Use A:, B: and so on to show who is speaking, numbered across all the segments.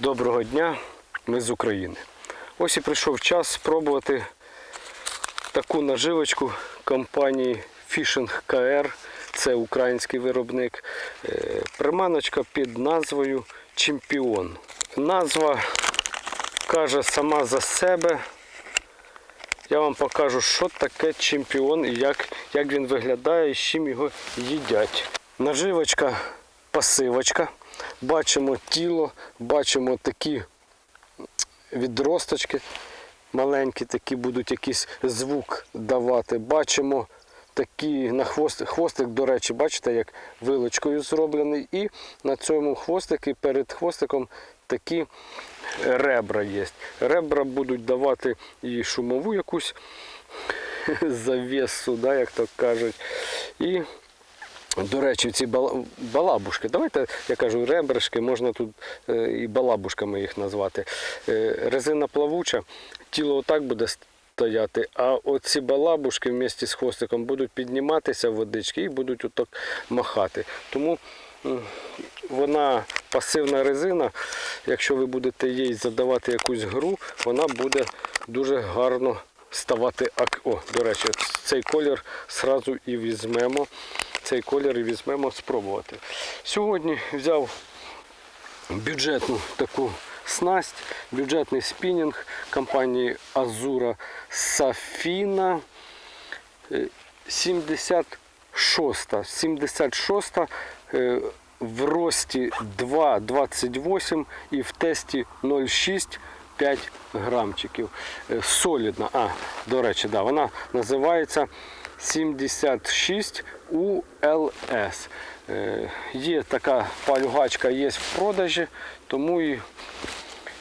A: Доброго дня, ми з України. Ось і прийшов час спробувати таку наживочку компанії Fishing KR. Це український виробник. Е, Приманочка під назвою Чемпіон. Назва каже сама за себе. Я вам покажу, що таке чемпіон і як, як він виглядає і з чим його їдять. Наживочка, пасивочка. Бачимо тіло, бачимо такі відросточки маленькі, такі будуть якийсь звук давати. Бачимо такі на хвостик, хвостик, до речі, бачите, як вилочкою зроблений. І на цьому хвостику, перед хвостиком такі ребра є. Ребра будуть давати і шумову якусь завісу, да, як то кажуть. І до речі, ці балабушки, давайте я кажу ребришки, можна тут е, і балабушками їх назвати. Е, Резина плавуча, тіло отак буде стояти, а оці балабушки вместе з хвостиком будуть підніматися в водички і будуть отак махати. Тому вона пасивна резина, якщо ви будете їй задавати якусь гру, вона буде дуже гарно ставати. О, до речі, цей колір сразу і візьмемо. Цей колір і візьмемо спробувати. Сьогодні взяв бюджетну таку снасть, бюджетний спінінг компанії Азура Сафіна. Е, 76. 76 е, в рості 2,28 і в тесті 0,6 5 грамчиків. Е, Солідна. А, до речі, да, вона називається 76 ULS. Е, Є така палюгачка є в продажі, тому і,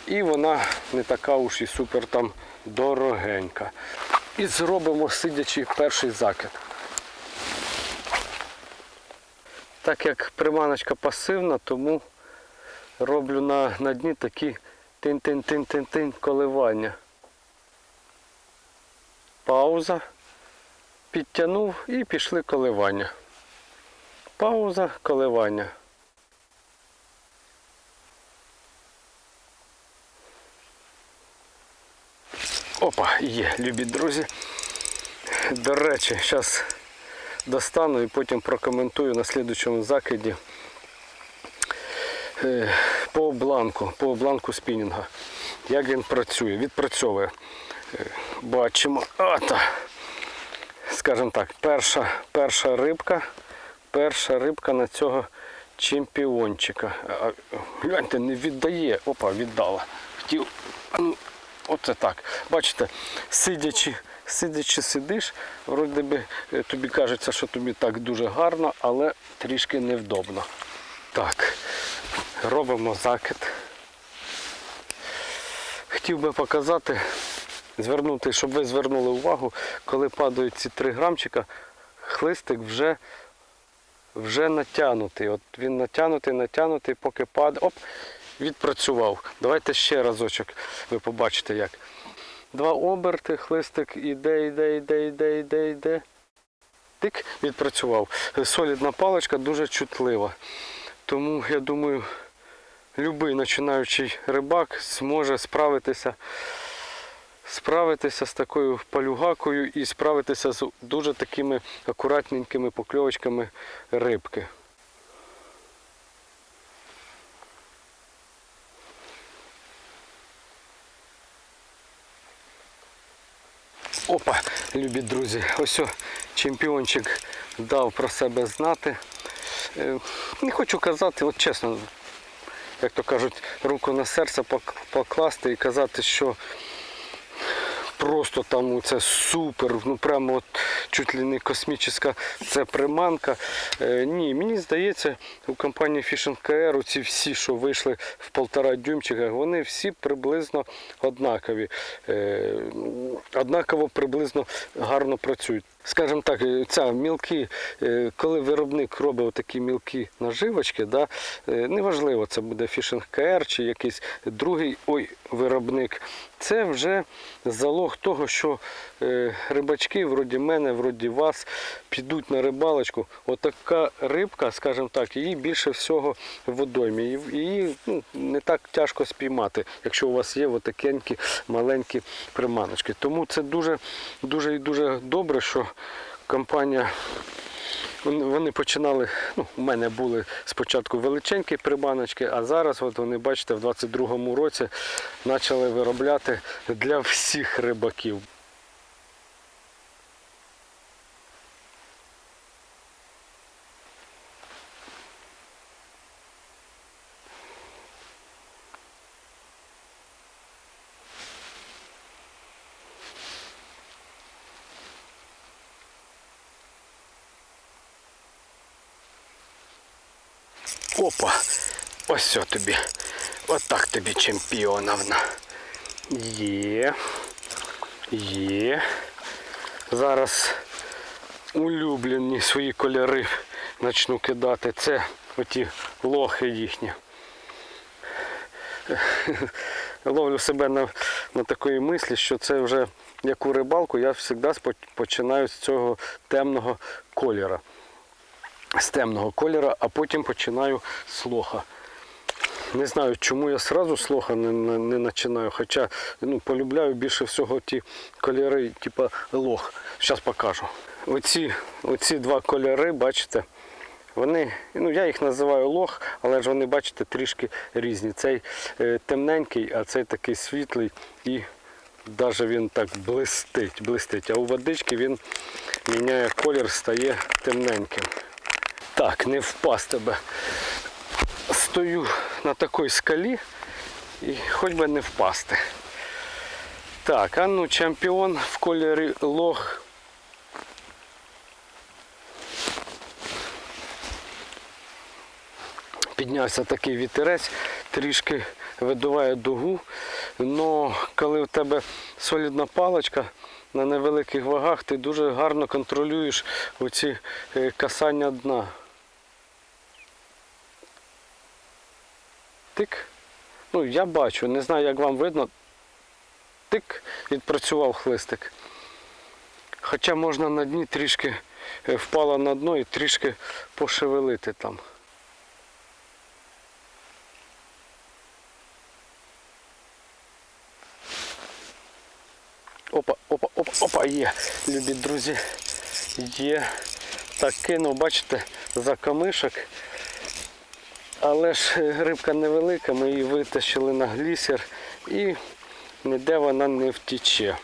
A: і вона не така уж і супер там дорогенька. І зробимо сидячи перший закид. Так як приманочка пасивна, тому роблю на, на дні такі тин-тин-тин-тин-тин коливання. Пауза. Підтягнув і пішли коливання. Пауза, коливання. Опа, є, любі друзі. До речі, зараз достану і потім прокоментую на слідучому закиді е, по бланку, по бланку спінінга. Як він працює, відпрацьовує. Е, Бачимо. Ата. Скажімо так, перша, перша рибка, перша рибка на цього чемпіончика. Гляньте, не віддає. Опа, віддала. Хотів. ну, Оце так. Бачите, сидячи, сидячи сидиш, вроде би е, тобі кажеться, що тобі так дуже гарно, але трішки невдобно. Так, робимо закид. Хотів би показати, звернути, щоб ви звернули увагу, коли падають ці 3 грамчика, хлистик вже, вже натягнутий. От він натягнутий, натягнутий, поки падає. Оп, відпрацював. Давайте ще разочок, ви побачите як. Два оберти, хлистик іде, іде, іде, іде, іде, іде. Тик, відпрацював. Солідна паличка дуже чутлива. Тому я думаю, будь-який починаючий рибак зможе справитися, справитися з такою палюгакою і справитися з дуже такими акуратненькими покльовочками рибки. Опа, любі друзі, ось о, чемпіончик дав про себе знати. Е, Не хочу казати, от чесно, як то кажуть, руку на серце покласти і казати, що просто там це супер, ну прямо от чуть ли не космічна це приманка. Е, ні, мені здається, у компанії Fishing KR ці всі, що вийшли в полтора дюймчика, вони всі приблизно однакові. Е, однаково приблизно гарно працюють. Скажімо так, е, ця мілкі, е, коли виробник робить такі мілкі наживочки, да, е, неважливо, це буде фішинг КР чи якийсь другий ой, виробник, це вже залог того, що рибачки, вроді мене, вроді вас, підуть на рибалочку. Отака рибка, скажімо так, її більше всього в водоймі. Її ну, не так тяжко спіймати, якщо у вас є отакенькі маленькі приманочки. Тому це дуже, дуже і дуже добре, що компанія. Вони починали, ну, у мене були спочатку величенькі прибаночки, а зараз, от вони бачите, в 22-му році почали виробляти для всіх рибаків. Опа! Ось тобі. Отак тобі чемпіоновна. Є. Є. Зараз улюблені свої кольори почну кидати. Це оті лохи їхні. Ловлю себе на, на такої мислі, що це вже яку рибалку я завжди починаю з цього темного кольора з темного кольора, а потім починаю з лоха. Не знаю, чому я одразу з не, не, не починаю, хоча ну, полюбляю більше всього ті кольори, типу лох. Зараз покажу. Оці, оці два кольори, бачите, вони, ну я їх називаю лох, але ж вони, бачите, трішки різні. Цей е, темненький, а цей такий світлий і навіть він так блистить, блистить. А у водички він міняє колір, стає темненьким. Так, не впасть тебе. Стою на такій скалі і хоч би не впасти. Так, а ну чемпіон в кольорі лох. Піднявся такий вітерець, трішки видуває дугу. Но коли в тебе солідна паличка на невеликих вагах, ти дуже гарно контролюєш оці е, касання дна. Тик. Ну, я бачу, не знаю, як вам видно. Тик, відпрацював хлистик. Хоча можна на дні трішки е, впала на дно і трішки пошевелити там. Опа, опа, опа, опа, є, любі друзі. Є. Так кинув, бачите, за камишок. Але ж рибка невелика, ми її витащили на глісер і ніде вона не втіче.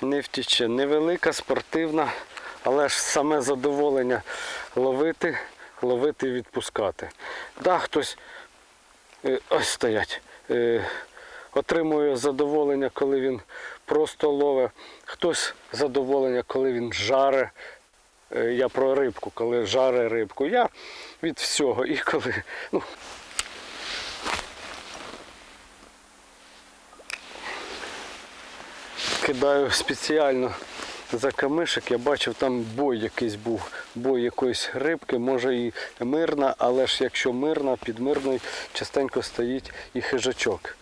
A: Не втіче. Невелика, спортивна, але ж саме задоволення ловити, ловити і відпускати. Да, хтось е, ось стоять. е, Отримує задоволення, коли він просто ловить. Хтось задоволення, коли він жаре. Е, Я про рибку, коли жаре рибку. Я від всього. І коли. Ну, кидаю спеціально за камишок, я бачив, там бой якийсь був, бой якоїсь рибки, може і мирна, але ж якщо мирна, під мирною частенько стоїть і хижачок.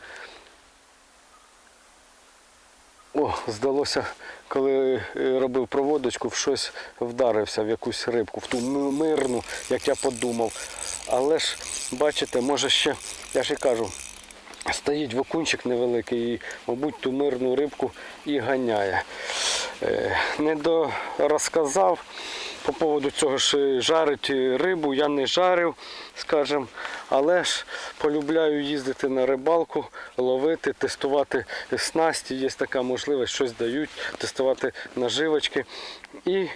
A: О, здалося, коли е, робив проводочку, в щось вдарився в якусь рибку, в ту мирну, як я подумав. Але ж, бачите, може ще, я ж і кажу, стоїть вокунчик невеликий і, мабуть, ту мирну рибку і ганяє. Е, Не розказав по поводу цього ж жарить рибу, я не жарив, скажімо, але ж полюбляю їздити на рибалку, ловити, тестувати снасті, є така можливість, щось дають, тестувати наживочки і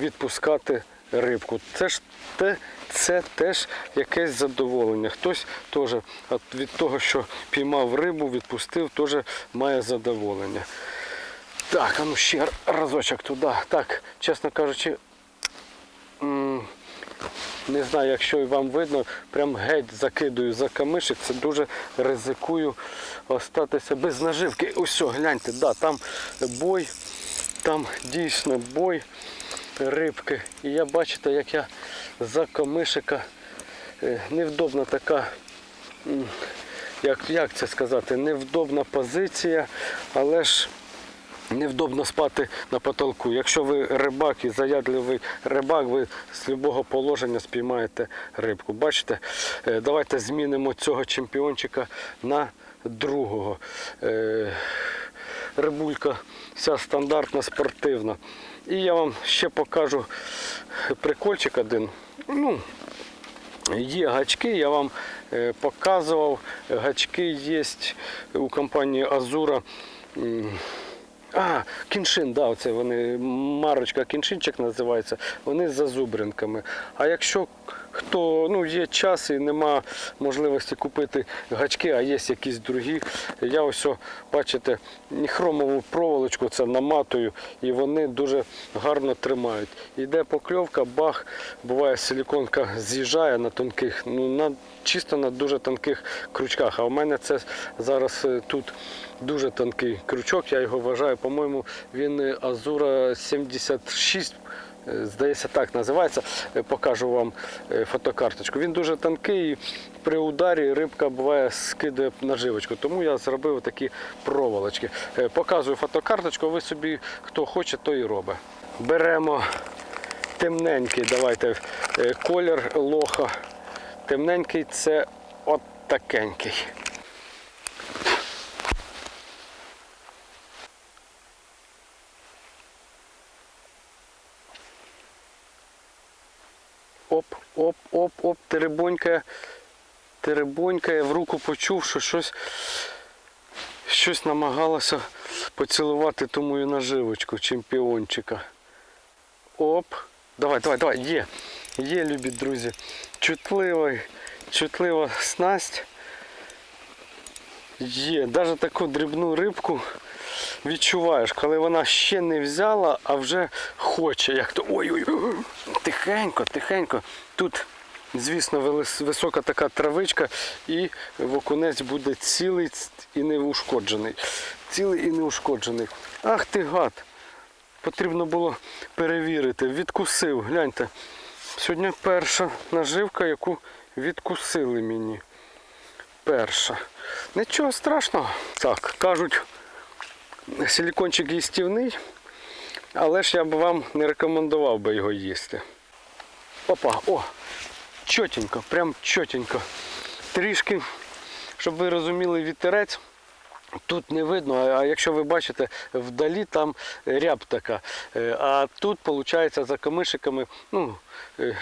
A: відпускати рибку. Це ж те, це теж якесь задоволення. Хтось теж від того, що піймав рибу, відпустив, теж має задоволення. Так, а ну ще разочок туди. Так, чесно кажучи, не знаю, якщо вам видно, прям геть закидую за камишик, це дуже ризикую остатися без наживки. Ось, гляньте, да, там бой, там дійсно бой. рибки. І я бачите, як я за комишика е, невдобна така, як, як це сказати, невдобна позиція, але ж невдобно спати на потолку. Якщо ви рибак і заядливий рибак, ви з любого положення спіймаєте рибку. Бачите, Е, давайте змінимо цього чемпіончика на другого. Е, Рибулька вся стандартна, спортивна. І я вам ще покажу прикольчик один. Ну, Є гачки, я вам е, показував. Гачки є у компанії Азура. А, кіншин, да, оце вони, марочка кіншинчик називається, вони з зазубринками. А якщо хто ну, є час і нема можливості купити гачки, а є якісь другі, я ось, бачите, хромову проволочку це наматую, і вони дуже гарно тримають. Іде покльовка, бах, буває силіконка з'їжджає на тонких, ну на чисто на дуже тонких крючках. А в мене це зараз е, тут дуже тонкий крючок, я його вважаю, по-моєму, він е, Азура 76. Е, Здається, так називається. Е, Покажу вам е, фотокарточку. Він дуже тонкий, при ударі рибка буває скидає наживочку. Тому я зробив такі проволочки. Показую фотокарточку, ви собі хто хоче, то і робить. Беремо темненький, давайте колір лоха. Темненький це от такенький. Оп, оп, оп, оп, теребонькає, теребонькає, в руку почув, що щось, щось намагалося поцілувати ту мою наживочку, чемпіончика. Оп. Давай, давай, давай, є. Є, любі друзі. Чутливий, чутлива снасть. Є. Навіть таку дрібну рибку відчуваєш, коли вона ще не взяла, а вже хоче. Як то ой-ой. Тихенько, тихенько. Тут, звісно, висока така травичка, і окунець буде цілий і неушкоджений. Цілий і неушкоджений. Ах ти гад! Потрібно було перевірити. Відкусив. Гляньте. Сьогодні перша наживка, яку відкусили мені. Перша. Нічого страшного. Так, кажуть, силікончик їстівний, але ж я б вам не рекомендував би його їсти. Опа, о! Чотенько, прям чотенько. Трішки, щоб ви розуміли, вітерець. Тут не видно, а- якщо ви бачите, вдалі там ряб така. Е, А тут, виходить, за камишиками ну, е,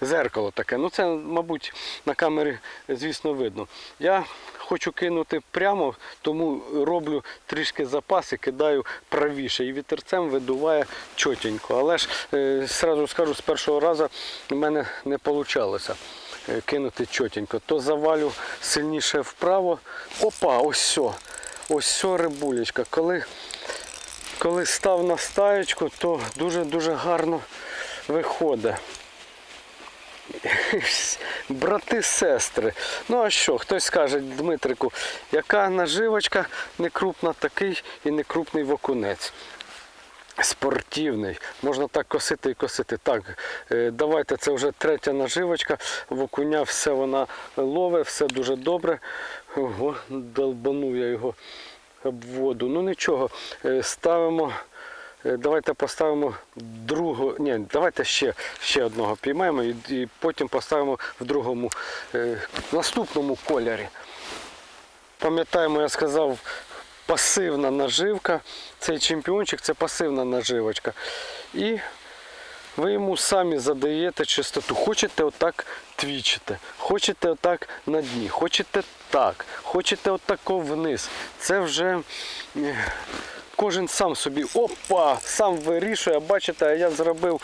A: зеркало таке. Ну це, мабуть, на камері, звісно, видно. Я хочу кинути прямо, тому роблю трішки запас і кидаю правіше. І вітерцем видуває чотенько. Але ж е, зразу скажу, з першого разу в мене не вийшло е, кинути чотенько. То завалю сильніше вправо. Опа, ось все. Ось все рибулечка. Коли, коли став на стаєчку, то дуже-дуже гарно виходить. Брати, сестри. Ну а що, хтось скаже, Дмитрику, яка наживочка не крупна, такий і не крупний вокунець. Спортивний, можна так косити і косити. Так, е, давайте це вже третя наживочка. В окуня все вона ловить, все дуже добре. Ого, долбанув я його об воду. Ну нічого, е, ставимо. е, Давайте поставимо другого. Ні, давайте ще, ще одного піймаємо і, і потім поставимо в другому е, наступному кольорі. Пам'ятаємо, я сказав, пасивна наживка. Цей чемпіончик це пасивна наживочка. І ви йому самі задаєте чистоту. Хочете отак твічите, хочете отак на дні, хочете так, хочете отако вниз. Це вже е, кожен сам собі опа, сам вирішує. Бачите, я зробив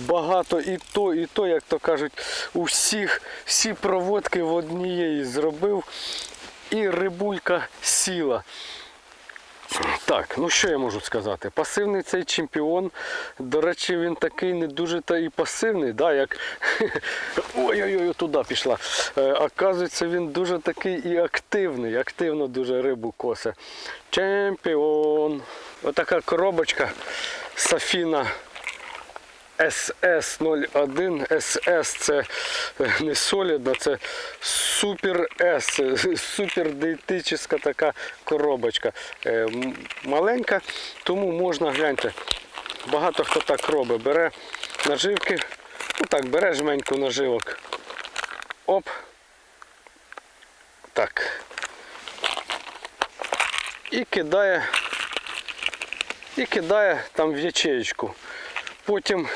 A: багато і то, і то, як то кажуть, у всіх всі проводки в однієї зробив. І рибулька сіла. Так, ну що я можу сказати? Пасивний цей чемпіон. До речі, він такий не дуже та і пасивний, да, як ой-ой-ой, туди пішла. Е, оказується, він дуже такий і активний, активно дуже рибу косе. Чемпіон. Отака коробочка Сафіна SS01. SS це е, не солідна, це супер S, супер диетична така коробочка. Е, Маленька, тому можна гляньте. Багато хто так робить. Бере наживки, ну так, бере жменьку наживок. Оп. Так. І кидає, і кидає там в ячеєчку. Потім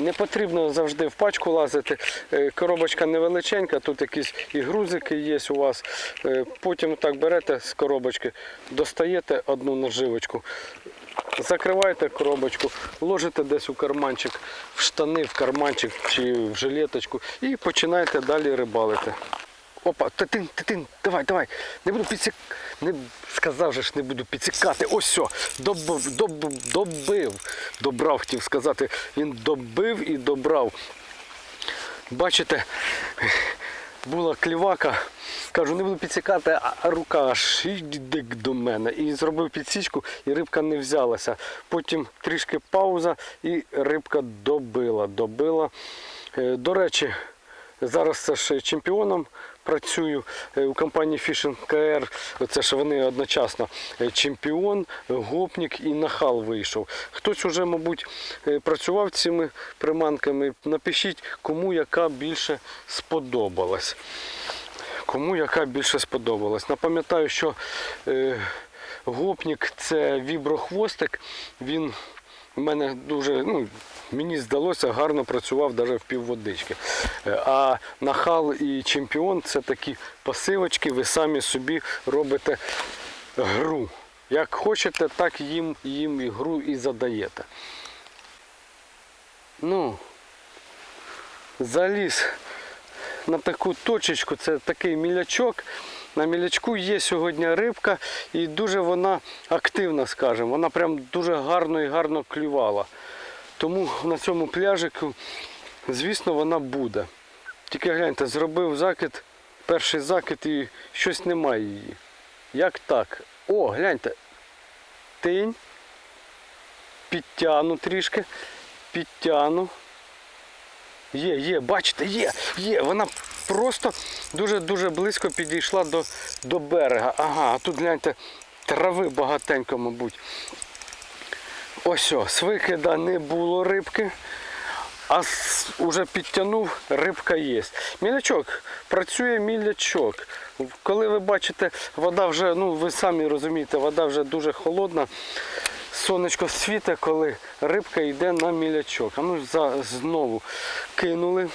A: не потрібно завжди в пачку лазити. Е, Коробочка невеличенька, тут якісь і грузики є у вас. Е, Потім так берете з коробочки, достаєте одну наживочку, закриваєте коробочку, ложите десь у карманчик, в штани, в карманчик чи в жилеточку і починаєте далі рибалити. Опа, титин, титин, давай, давай. Не буду підсік... Не сказав же ж, не буду підсікати. Ось все, добив, добив, добив. Добрав, хотів сказати. Він добив і добрав. Бачите, була клівака. Кажу, не буду підсікати, а рука аж іде до мене. І зробив підсічку, і рибка не взялася. Потім трішки пауза, і рибка добила. добила. Е, До речі, зараз це ж чемпіоном працюю е, у компанії Fishing KR. Це ж вони одночасно е, чемпіон, гопнік і нахал вийшов. Хтось уже, мабуть, е, працював цими приманками. Напишіть, кому яка більше сподобалась. Кому яка більше сподобалась. Напам'ятаю, що гопнік це віброхвостик. Він у мене дуже, ну, мені здалося, гарно працював навіть в півводички. Е, А нахал і чемпіон це такі пасивочки, ви самі собі робите гру. Як хочете, так їм, їм і гру і задаєте. Ну, заліз на таку точечку, це такий мілячок. На мілячку є сьогодні рибка і дуже вона активна, скажімо. Вона прям дуже гарно і гарно клювала. Тому на цьому пляжику, звісно, вона буде. Тільки гляньте, зробив закид, перший закид і щось немає її. Як так? О, гляньте. Тинь. Підтягну трішки. Підтягну. Є, є, бачите, є, є. Вона просто дуже-дуже близько підійшла до, до берега. Ага, а тут гляньте, трави багатенько, мабуть. Ось о, з викида не було рибки, а з, уже підтягнув, рибка є. Мілячок, працює мілячок. Коли ви бачите, вода вже, ну ви самі розумієте, вода вже дуже холодна. Сонечко світе, коли рибка йде на мілячок. А ну за, знову кинули.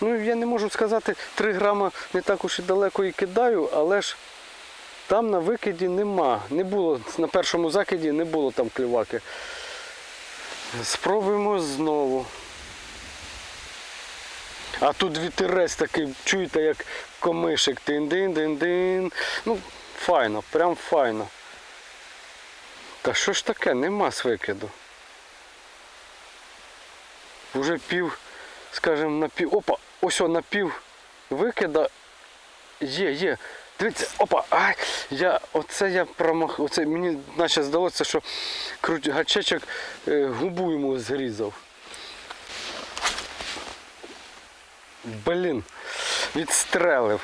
A: Ну я не можу сказати, 3 грама не так уж і далеко і кидаю, але ж там на викиді нема. Не було, на першому закиді не було там кліваки. Спробуємо знову. А тут вітерець такий, чуєте, як комишик. Тин-дин-дин-дин. Ну, файно, прям файно. Та що ж таке, нема з викиду. Уже пів, скажімо, на пів. Опа, ось о, на пів викида є, є. Дивіться, опа, ай, я, оце я промах, оце мені наче здалося, що круть, гачечок е, губу йому зрізав. Блін, відстрелив.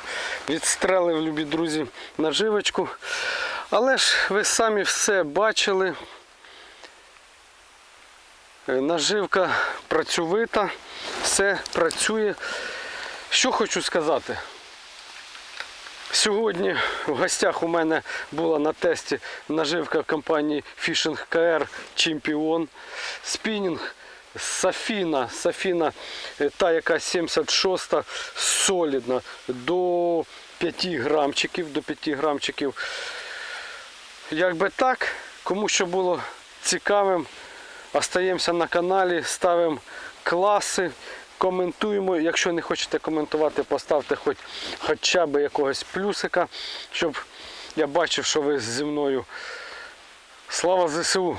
A: Відстрелив, любі друзі, наживочку. Але ж ви самі все бачили. Е, Наживка працьовита, все працює. Що хочу сказати? Сьогодні в гостях у мене була на тесті наживка компанії Fishing KR Чемпіон. Спінінг Сафіна. Сафіна е, та, яка 76 солідна до 5 грамчиків. До 5 грамчиків. Якби так, кому що було цікавим, остаємося на каналі, ставимо класи, коментуємо. Якщо не хочете коментувати, поставте хоч, хоча б якогось плюсика, щоб я бачив, що ви зі мною. Слава ЗСУ!